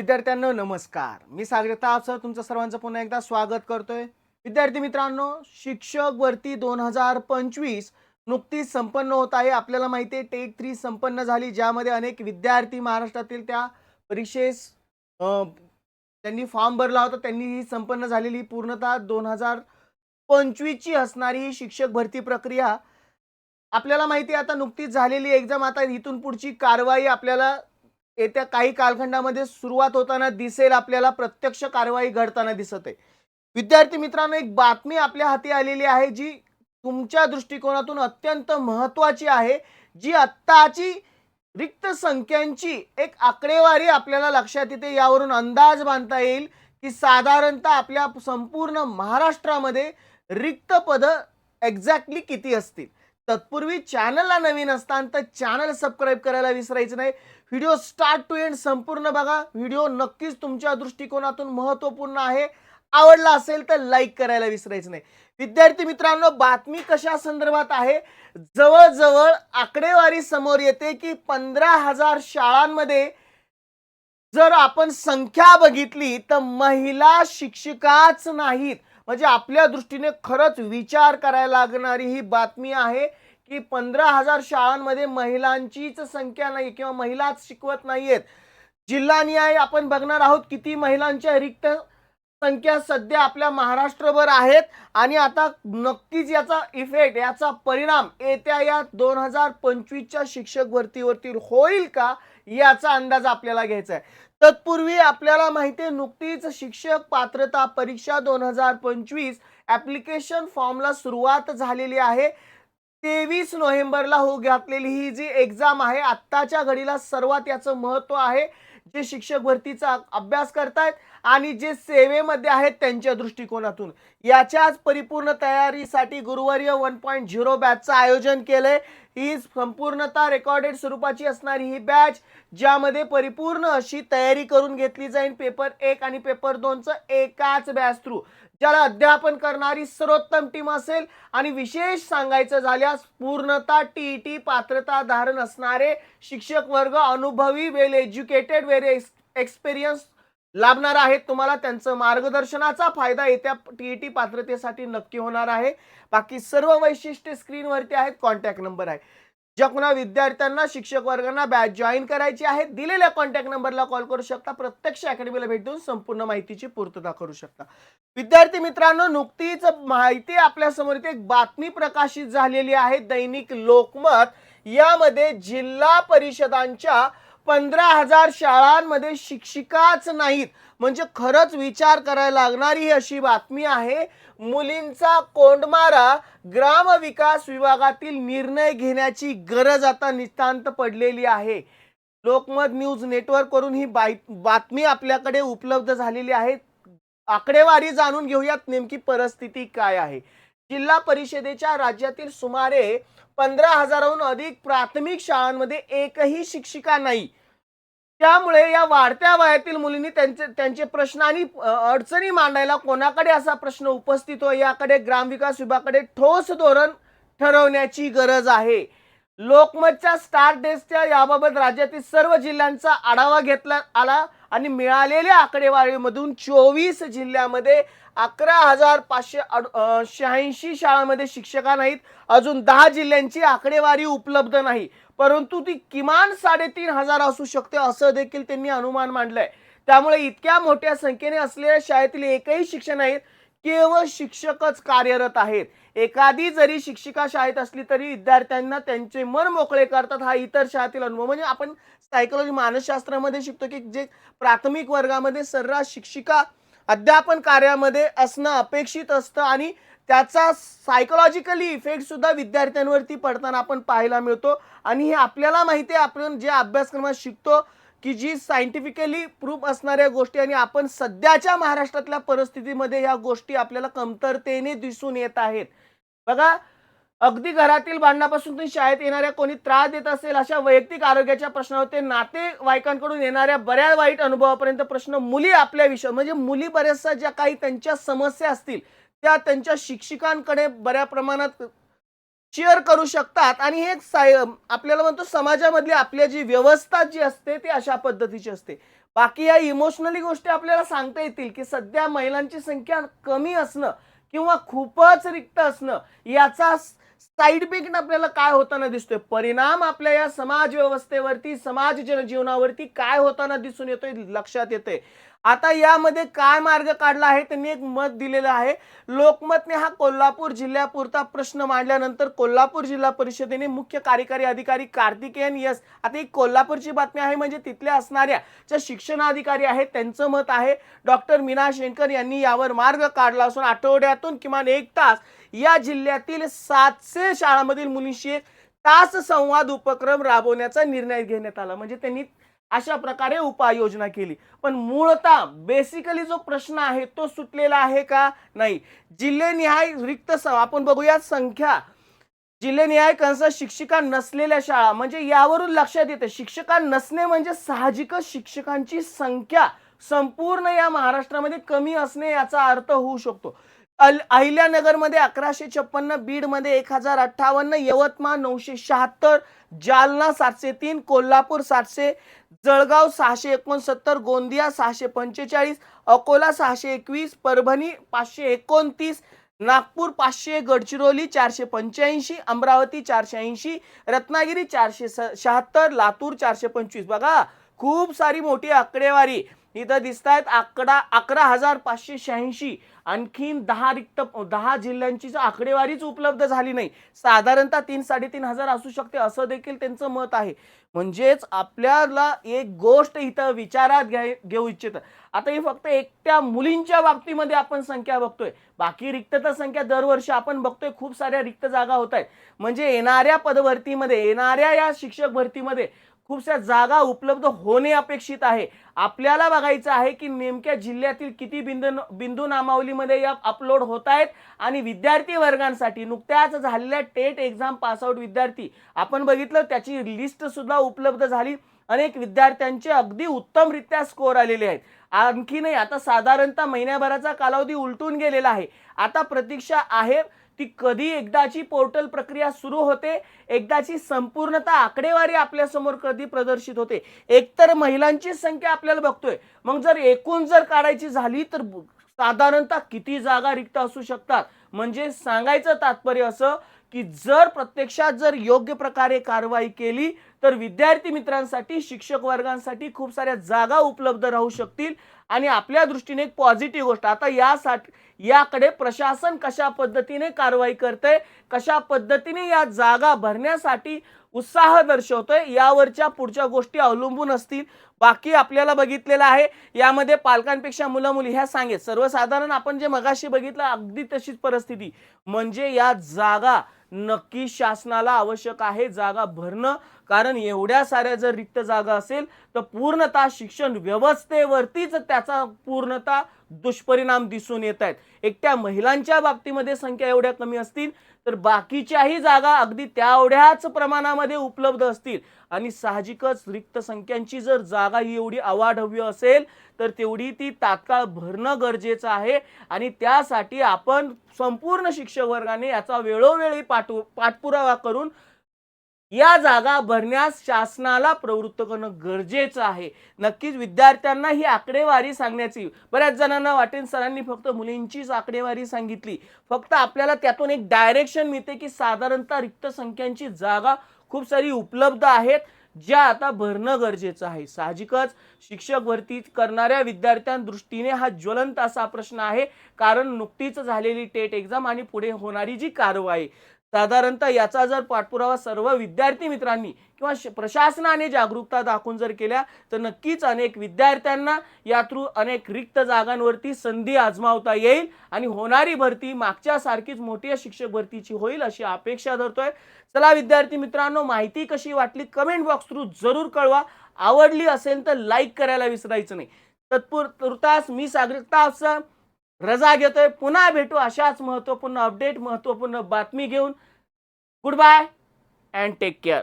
विद्यार्थ्यांनो नमस्कार. मी सागरता सर तुमचं सर्वांचं पुन्हा एकदा स्वागत करतोय. विद्यार्थी मित्रांनो शिक्षक भरती दोन हजार पंचवीस नुकतीच संपन्न होत आहे. आपल्याला माहिती आहे टेट थ्री संपन्न झाली ज्यामध्ये अनेक विद्यार्थी महाराष्ट्रातील त्या परीक्षेस त्यांनी फॉर्म भरला होता. त्यांनी ही संपन्न झालेली पूर्णतः दोन हजार पंचवीसची असणारी ही शिक्षक भरती प्रक्रिया. आपल्याला माहिती आहे आता नुकतीच झालेली एक्झाम आता इथून पुढची कारवाई आपल्याला येत्या काही कालखंडामध्ये सुरुवात होताना दिसेल आपल्याला प्रत्यक्ष कारवाई घडताना दिसत आहे. विद्यार्थी मित्रांनो एक बातमी आपल्या हाती आलेली आहे जी तुमच्या दृष्टिकोनातून अत्यंत महत्वाची आहे जी आत्ताची रिक्त संख्यांची एक आकडेवारी आपल्याला लक्षात येते. यावरून अंदाज बांधता येईल की साधारणतः आपल्या संपूर्ण महाराष्ट्रामध्ये रिक्त पदं एक्झॅक्टली किती असतील. तत्पूर्वी चॅनलला नवीन असताना तर चॅनल सबस्क्राईब करायला विसरायचं नाही. व्हिडिओ स्टार्ट टू एंड संपूर्ण बघा. व्हिडिओ नक्कीच तुमच्या दृष्टिकोनातून महत्त्वपूर्ण आहे. आवडला असेल तर लाईक करायला विसरायचं नाही. विद्यार्थी मित्रांनो बातमी कशा संदर्भात आहे? जवळजवळ आकडेवारी समोर येते की पंधरा हजार शाळांमध्ये जर आपण संख्या बघितली तर महिला शिक्षिकाच नाहीत. म्हणजे आपल्या दृष्टीने खरंच विचार करायला लागणारी ही बातमी आहे की पंधरा हजार शाळांमध्ये महिलांचीच संख्या नाही किंवा महिलाच शिकवत नाहीयेत. जिल्हानिहाय आपण बघणार आहोत किती महिलांच्या रिक्त संख्या सध्या आपल्या महाराष्ट्रभर आहेत आणि आता नक्कीच याचा इफेक्ट याचा परिणाम येत्या या दोन हजार पंचवीसच्या शिक्षक भरतीवरती होईल का? याचा अंदाज आपल्याला घ्यायचा आहे. तत्पूर्वी आपल्याला माहिती आहे नुकतीच शिक्षक पात्रता परीक्षा दोन हजार पंचवीस ऍप्लिकेशन फॉर्मला सुरुवात झालेली आहे. तेवीस नोव्हेंबरला हो घातलेली ही जी एक्झाम आहे आत्ताच्या घडीला सर्वात याचं महत्त्व आहे. जे शिक्षक भरतीचा अभ्यास करतायत आणि जे सेवेमध्ये आहेत त्यांच्या दृष्टिकोनातून. याच्याच परिपूर्ण तयारीसाठी गुरुवारी वन पॉईंट झिरो बॅचचं आयोजन केलंय. ही संपूर्णतः रेकॉर्डेड स्वरूपाची असणारी ही बॅच ज्यामध्ये परिपूर्ण अशी तयारी करून घेतली जाईल. पेपर एक आणि पेपर दोनचं एकाच बॅच थ्रू ज्याला अध्यापन करणारी सर्वोत्तम टीम असेल. आणि विशेष सांगायचं झाल्यास पूर्णता टी टी पात्रता धारण असणारे शिक्षक वर्ग अनुभवी वेल एज्युकेटेड वेल एक्सपिरियन्स लाभणार आहेत. तुम्हाला त्यांचं मार्गदर्शनाचा फायदा येत्या टी टी पात्रतेसाठी नक्की होणार आहे. बाकी सर्व वैशिष्ट्ये स्क्रीनवरती आहेत. कॉन्टॅक्ट नंबर आहे. ज्या कुणा विद्यार्थ्यांना शिक्षक वर्गांना बॅच जॉईन करायची आहे. दिलेल्या कॉन्टॅक्ट नंबरला कॉल करू शकता. प्रत्यक्ष अकॅडमीला भेट देऊन संपूर्ण माहितीची पूर्तता करू शकता. विद्यार्थी मित्रांनो नुकतीच माहिती आपल्यासमोर इथे एक बातमी प्रकाशित झालेली आहे. दैनिक लोकमत. यामध्ये जिल्हा परिषदांच्या पंधरा हजार शाळांमध्ये शिक्षिकाच नाहीत. म्हणजे खरंच विचार करायला लागणारी ही अशी बातमी आहे. मुलींचा कोंडमारा ग्रामविकास विभागातील निर्णय घेण्याची गरज आता नितांत पडलेली आहे. लोकमत न्यूज नेटवर्कवरून ही बाई- बातमी आपल्याकडे उपलब्ध झालेली आहे. आकडेवारी जाणून घेऊयात नेमकी परिस्थिती काय आहे. जिल्हा परिषदेच्या राज्यातील सुमारे पंधरा हजाराहून अधिक प्राथमिक शाळांमध्ये एकही शिक्षिका नाही. त्यामुळे या वाढत्या वयातील मुलींनी त्यांचे त्यांचे प्रश्न आणि अडचणी मांडायला कोणाकडे असा प्रश्न उपस्थित हो याकडे ग्रामविकास विभागाकडे ठोस धोरण ठरवण्याची गरज आहे. लोकमतच्या स्टार डेस्कच्या याबाबत राज्यातील सर्व जिल्ह्यांचा आढावा घेतला आला आणि मिळालेल्या आकडेवारीमधून चोवीस जिल्ह्यामध्ये अकरा हजार पाचशे अड- शहाऐंशी शाळांमध्ये शिक्षका नाहीत. अजून दहा जिल्ह्यांची आकडेवारी उपलब्ध नाही. परंतु ती किमान साडेतीन हजार असू शकते असं देखील त्यांनी अनुमान मांडलंय. त्यामुळे इतक्या मोठ्या संख्येने असलेल्या शाळेतील एकही शिक्षक नाहीत केवळ शिक्षकच कार्यरत आहेत. एखादी जरी शिक्षिका शाळेत असली तरी विद्यार्थ्यांना त्यांचे मन मोकळे करतात हा इतर शाळेतील अनुभव. म्हणजे आपण सायकोलॉजी मानसशास्त्रामध्ये शिकतो की जे प्राथमिक वर्गामध्ये सर्रास शिक्षिका अध्यापन कार्यामध्ये असणं अपेक्षित असतं आणि त्याचा सायकोलॉजिकली इफेक्ट सुद्धा विद्यार्थ्यांवरती पडताना आपण पाहायला मिळतो. आणि हे आपल्याला माहिती आहे आपण जे अभ्यासक्रमात शिकतो की जी सायंटिफिकली प्रूफ असणाऱ्या गोष्टी आणि आपण सध्याच्या महाराष्ट्रातल्या परिस्थितीमध्ये ह्या गोष्टी आपल्याला कमतरतेने दिसून येत आहेत. बघा अगदी घरातील भांडणापासून तुम्ही शाळेत येणाऱ्या कोणी त्रास देत असेल अशा वैयक्तिक आरोग्याच्या प्रश्नावर ते नातेवाईकांकडून येणाऱ्या बऱ्याच वाईट अनुभवापर्यंत प्रश्न मुली आपल्या विषय म्हणजे मुली बऱ्याचशा ज्या काही त्यांच्या समस्या असतील त्या त्यांच्या शिक्षिकांकडे बऱ्या प्रमाणात शेअर करू शकतात. आणि हे साय आपल्याला म्हणतो समाजामधली आपल्या जी व्यवस्था जी असते ती अशा पद्धतीची असते. बाकी या इमोशनली गोष्टी आपल्याला सांगता येतील की सध्या महिलांची संख्या कमी असणं किंवा खूपच रिक्त असणं याचा साईड इफेक्ट आपल्याला काय होताना दिसतोय? परिणाम आपल्या या समाज व्यवस्थेवरती समाज जनजीवनावरती काय होताना दिसून येतोय? लक्षात येतोय. आता यामध्ये काय मार्ग काढला आहे? त्यांनी एक मत दिलेलं आहे. लोकमतने हा कोल्हापूर जिल्ह्यापुरता प्रश्न मांडल्यानंतर कोल्हापूर जिल्हा परिषदेने मुख्य कार्यकारी अधिकारी कार्तिकेयन यस आता ही कोल्हापूरची बातमी आहे म्हणजे तिथल्या असणाऱ्या ज्या शिक्षणाधिकारी आहेत त्यांचं मत आहे. डॉक्टर मीना शेंकर यांनी यावर मार्ग काढला असून आठवड्यातून किमान एक तास या जिल्ह्यातील सातशे शाळांमधील मुलींशी एक तास संवाद उपक्रम राबवण्याचा निर्णय घेण्यात आला. म्हणजे त्यांनी अशा प्रकारे उपाययोजना केली. पण मूळतः बेसिकली जो प्रश्न आहे तो सुटलेला आहे का? नाही. जिल्हेनिहाय रिक्त सं आपण बघूया संख्या. जिल्हेनिहाय कंस शिक्षिका नसलेल्या शाळा म्हणजे यावरून लक्षात येते शिक्षका नसणे म्हणजे साहजिकच शिक्षकांची संख्या संपूर्ण या महाराष्ट्रामध्ये कमी असणे याचा अर्थ होऊ शकतो. अल अहिल्यानगरमध्ये अकराशे छप्पन्न बीडमध्ये एक हजार अठ्ठावन्न यवतमाळ नऊशे शहात्तर जालना सातशे तीन कोल्हापूर सातशे जळगाव सहाशे एकोणसत्तर गोंदिया सहाशे पंचेचाळीस अकोला सहाशे एकवीस परभणी पाचशे एकोणतीस नागपूर पाचशे गडचिरोली चारशे पंच्याऐंशी अमरावती चारशे ऐंशी रत्नागिरी चारशे स- शहात्तर लातूर चारशे पंचवीस. बघा खूप सारी मोठी आकडेवारी. इथं दिसत आहेत आकडा अकरा हजार पाचशे शहाऐंशी. आणखीन दहा रिक्त दहा जिल्ह्यांची आकडेवारीच उपलब्ध झाली नाही साधारणतः तीन साडेतीन हजार असू शकते असं देखील त्यांचं मत आहे. म्हणजेच आपल्याला एक गोष्ट इथं विचारात घ्या घेऊ इच्छित. आता हे फक्त एकट्या मुलींच्या बाबतीमध्ये आपण संख्या बघतोय. बाकी रिक्तता संख्या दरवर्षी आपण बघतोय खूप साऱ्या रिक्त जागा होत आहेत म्हणजे येणाऱ्या पदभरतीमध्ये येणाऱ्या या शिक्षक भरतीमध्ये खूपशा जागा उपलब्ध होणे अपेक्षित आहे. आपल्याला बघायचं आहे की नेमक्या जिल्ह्यातील किती बिंदू बिंदू नामावलीमध्ये या अपलोड होत आहेत आणि विद्यार्थी वर्गांसाठी नुकत्याच झालेल्या टेट एक्झाम पासआउट विद्यार्थी आपण बघितलं त्याची लिस्ट सुद्धा उपलब्ध झाली. अनेक विद्यार्थ्यांचे अगदी उत्तमरित्या स्कोअर आलेले आहेत. आणखी नाही आता साधारणतः महिन्याभराचा कालावधी उलटून गेलेला आहे. आता प्रतीक्षा आहे. ती कधी एकदाची पोर्टल प्रक्रिया सुरू होते एकदाची संपूर्णता आकडेवारी आपल्यासमोर कधी प्रदर्शित होते? एकतर महिलांची संख्या आपल्याला बघतोय. मग जर एकूण जर काढायची झाली तर साधारणतः किती जागा रिक्त असू शकतात? म्हणजे सांगायचं तात्पर्य असं की जर प्रत्यक्षात जर योग्य प्रकारे कारवाई केली तर विद्यार्थी मित्रांसाठी शिक्षक वर्गांसाठी खूप साऱ्या जागा उपलब्ध राहू शकतील. आणि आपल्या दृष्टीने एक पॉझिटिव्ह गोष्ट. आता यासाठी याकडे प्रशासन कशा पद्धतीने कारवाई करते कशा पद्धतीने या जागा भरण्यासाठी उत्साह दर्शवतोय यावरच्या पुढच्या गोष्टी अवलंबून असतील बाकी आपल्याला बघितलेलं आहे. यामध्ये पालकांपेक्षा मुलं मुली ह्या सांगेल सर्वसाधारण आपण जे मगाशी बघितलं अगदी तशीच परिस्थिती. म्हणजे या जागा नक्की शासनाला आवश्यक आहे जागा भरणं. कारण एवढ्या साऱ्या जर रिक्त जागा असेल तर पूर्णतः शिक्षण व्यवस्थेवरतीच त्याचा पूर्णतः दुष्परिणाम दिसून येत आहेत. एकट्या महिलांच्या बाबतीमध्ये संख्या एवढ्या कमी असतील तर बाकीच्याही जागा अगदी तेवढ्याच प्रमाणामध्ये उपलब्ध असतील. आणि साहजिकच रिक्त संख्यांची जर जागा ही एवढी अवाढव्य असेल तर तेवढी ती तात्काळ भरणं गरजेचं आहे. आणि त्यासाठी आपण संपूर्ण शिक्षक वर्गाने याचा वेळोवेळी पाठव पाठपुरावा करून या जागा भरण्यास शासनाला प्रवृत्त करणं गरजेचं आहे. नक्कीच विद्यार्थ्यांना ही आकडेवारी सांगण्याची बऱ्याच जणांना वाटेल. सरांनी फक्त मुलींचीच आकडेवारी सांगितली. फक्त आपल्याला त्यातून एक डायरेक्शन मिळते की साधारणतः रिक्त संख्यांची जागा खूप सारी उपलब्ध आहेत ज्या आता भरणं गरजेचं आहे. साहजिकच शिक्षक भरती करणाऱ्या विद्यार्थ्यांदृष्टीने हा ज्वलंत असा प्रश्न आहे. कारण नुकतीच झालेली टेट एक्झाम आणि पुढे होणारी जी कारवाई साधारणतः याचा जर पाठपुरावा सर्व विद्यार्थी मित्रांनी किंवा श- प्रशासनाने जागरूकता दाखवून जर केल्या तर नक्कीच अनेक विद्यार्थ्यांना या थ्रू अनेक रिक्त जागांवरती संधी आजमावता येईल आणि होणारी भरती मागच्या सारखीच मोठी शिक्षक भरतीची होईल अशी अपेक्षा धरतोय. चला विद्यार्थी मित्रांनो माहिती कशी वाटली कमेंट बॉक्स थ्रू जरूर कळवा. आवडली असेल तर लाईक करायला विसरायचं नाही. तत्पुर तुर्तास मी सागरिकता असं रजा घेतोय पुन्हा भेटू अशाच महत्त्वपूर्ण अपडेट महत्त्वपूर्ण बातमी घेऊन. Good bye and take care